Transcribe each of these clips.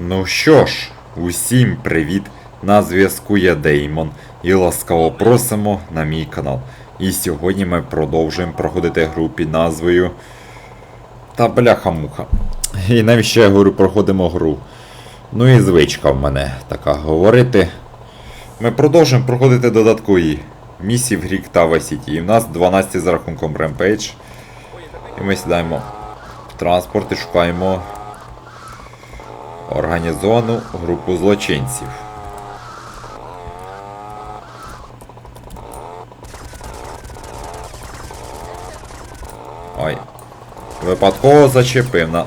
Ну що ж, усім привіт! На зв'язку я Деймон і ласкаво просимо на мій канал. І сьогодні ми продовжуємо проходити гру під назвою Та бляха-муха. І навіщо я говорю, проходимо гру? Ну і звичка в мене така говорити. Ми продовжуємо проходити додаткові місії в грі та City. І в нас 12 за рахунком Rampage. І ми сідаємо в транспорт і шукаємо організовану групу злочинців. Ой. Випадково зачепив на.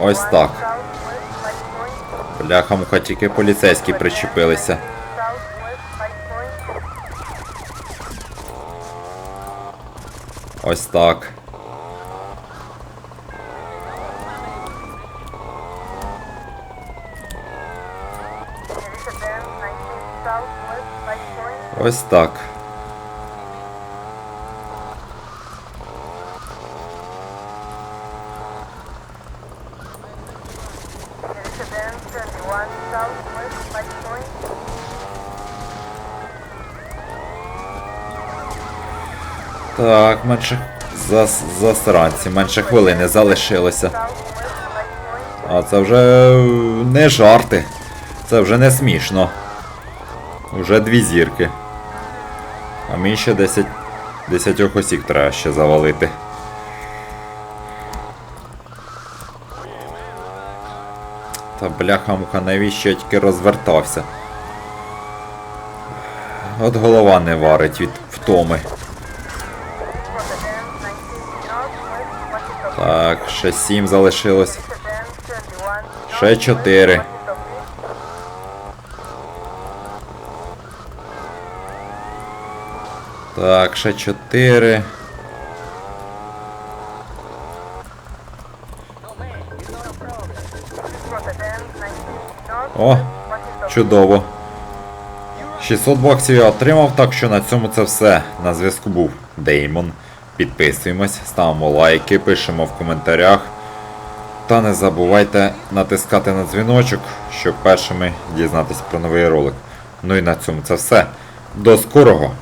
Ось так. Бляха муха тільки поліцейські причепилися. Ось так. Ось так. Так, менше. Зас, засранці, менше хвилини залишилося. А це вже не жарти. Це вже не смішно. Уже дві зірки. А мені ще 10. 10 осіб треба ще завалити. Та бляха-муха, навіщо я тільки розвертався? От голова не варить від втоми. Так, ще 7 залишилось. Ще 4. Так, ще 4. О, чудово. 600 баксів я отримав, так що на цьому це все. На зв'язку був Деймон. Підписуємось, ставимо лайки, пишемо в коментарях. Та не забувайте натискати на дзвіночок, щоб першими дізнатися про новий ролик. Ну і на цьому це все. До скорого!